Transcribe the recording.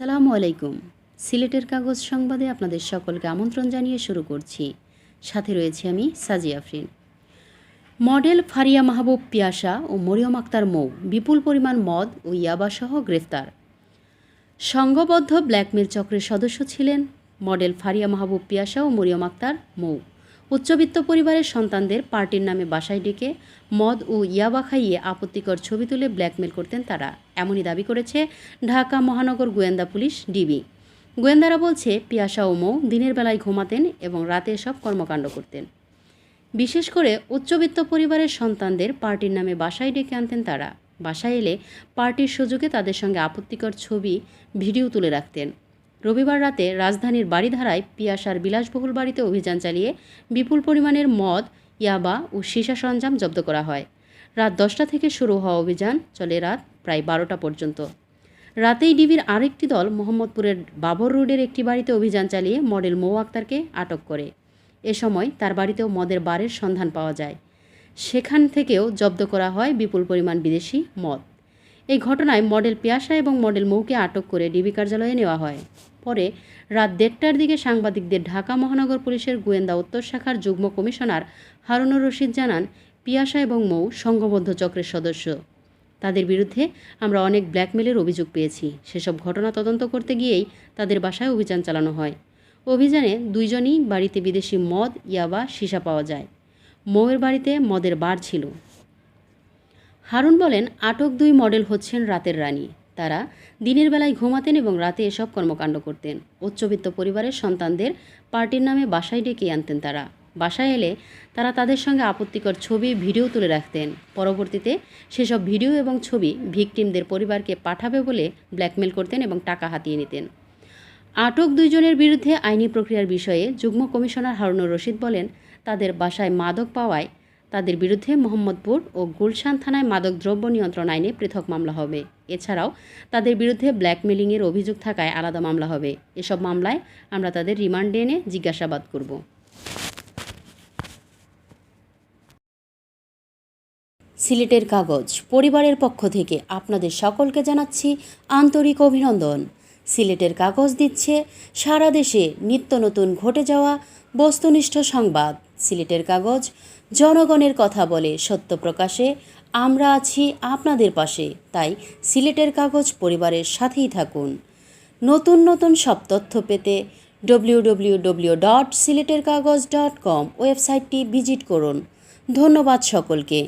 সালামু আলাইকুম। সিলেটের কাগজ সংবাদে আপনাদের সকলকে আমন্ত্রণ জানিয়ে শুরু করছি। সাথে রয়েছে আমি সাজি আফরিন। মডেল ফারিয়া মাহবুব পিয়াসা ও মরিয়ম আক্তার মৌ, বিপুল পরিমাণ মদ ও ইয়াবাসহ গ্রেফতার। সংঘবদ্ধ ব্ল্যাকমেল চক্রের সদস্য ছিলেন মডেল ফারিয়া মাহবুব পিয়াসা ও মরিয়ম আক্তার মৌ। উচ্চবিত্ত পরিবারের সন্তানদের পার্টির নামে বাসায় ডেকে মদ ও ইয়াবা খাইয়ে আপত্তিকর ছবি তুলে ব্ল্যাকমেল করতেন তারা। এমনই দাবি করেছে ঢাকা মহানগর গোয়েন্দা পুলিশ ডিবি। গোয়েন্দারা বলছে, পিয়াসা ও মৌ দিনের বেলায় ঘুমাতেন এবং রাতে সব কর্মকাণ্ড করতেন। বিশেষ করে উচ্চবিত্ত পরিবারের সন্তানদের পার্টির নামে বাসায় ডেকে আনতেন তারা। বাসায় এলে পার্টির সুযোগে তাদের সঙ্গে আপত্তিকর ছবি, ভিডিও তুলে রাখতেন। রবিবার রাতে রাজধানীর বাড়িধারায় পিয়াসার বিলাসবহুল বাড়িতে অভিযান চালিয়ে বিপুল পরিমাণের মদ, ইয়াবা ও সীসা সরঞ্জাম জব্দ করা হয়। রাত দশটা থেকে শুরু হওয়া অভিযান চলে রাত প্রায় বারোটা পর্যন্ত। রাতেই ডিবির আরেকটি দল মোহাম্মদপুরের বাবর রোডের একটি বাড়িতে অভিযান চালিয়ে মডেল মৌ আক্তারকে আটক করে। এ সময় তার বাড়িতেও মদের বারের সন্ধান পাওয়া যায়। সেখান থেকেও জব্দ করা হয় বিপুল পরিমাণ বিদেশি মদ। এই ঘটনায় মডেল পিয়াসা এবং মডেল মৌকে আটক করে ডিবি কার্যালয়ে নেওয়া হয়। পরে রাত দেড়টার দিকে সাংবাদিকদের ঢাকা মহানগর পুলিশের গোয়েন্দা উত্তর শাখার যুগ্ম কমিশনার হারুনুর রশিদ জানান, পিয়াসা এবং মৌ সংঘবদ্ধ চক্রের সদস্য। তাদের বিরুদ্ধে আমরা অনেক ব্ল্যাকমেলের অভিযোগ পেয়েছি। সেসব ঘটনা তদন্ত করতে গিয়েই তাদের বাসায় অভিযান চালানো হয়। অভিযানে দুইজনই বাড়িতে বিদেশি মদ, ইয়াবা, সীসা পাওয়া যায়। মৌয়ের বাড়িতে মদের বার ছিল। হারুন বলেন, আটক দুই মডেল হচ্ছেন রাতের রানী। তারা দিনের বেলায় ঘুমাতেন এবং রাতে এসব কর্মকাণ্ড করতেন। উচ্চবিত্ত পরিবারের সন্তানদের পার্টির নামে বাসায় ডেকে আনতেন তারা। বাসায় এলে তারা তাদের সঙ্গে আপত্তিকর ছবি, ভিডিও তুলে রাখতেন। পরবর্তীতে সেসব ভিডিও এবং ছবি ভিকটিমদের পরিবারকে পাঠাবে বলে ব্ল্যাকমেল করতেন এবং টাকা হাতিয়ে নিতেন। আটক দুইজনের বিরুদ্ধে আইনি প্রক্রিয়ার বিষয়ে যুগ্ম কমিশনার হারুনুর রশিদ বলেন, তাদের বাসায় মাদক পাওয়ায় তাদের বিরুদ্ধে মোহাম্মদপুর ও গুলশান থানায় মাদক দ্রব্য নিয়ন্ত্রণ আইনে পৃথক মামলা হবে। এছাড়াও তাদের বিরুদ্ধে ব্ল্যাকমেলিংয়ের অভিযোগ থাকায় আলাদা মামলা হবে। এসব মামলায় আমরা তাদের রিমান্ডে এনে জিজ্ঞাসাবাদ করব। সিলেটের কাগজ, পরিবারের পক্ষ থেকে আপনাদের সকলকে জানাচ্ছি আন্তরিক অভিনন্দন। সিলেটের কাগজ দিচ্ছে, সারা দেশে নিত্য নতুন ঘটে যাওয়া বস্তুনিষ্ঠ সংবাদ। সিলেটের কাগজ, জনগণের কথা বলে সত্য প্রকাশে, আমরা আছি আপনাদের পাশে। তাই সিলেটের কাগজ পরিবারের সাথেই থাকুন। নতুন নতুন সব তথ্য পেতে ডব্লিউ ডব্লিউ ডব্লিউ ডট সিলেটের কাগজ ডট কম ওয়েবসাইটটি ভিজিট করুন। ধন্যবাদ সকলকে।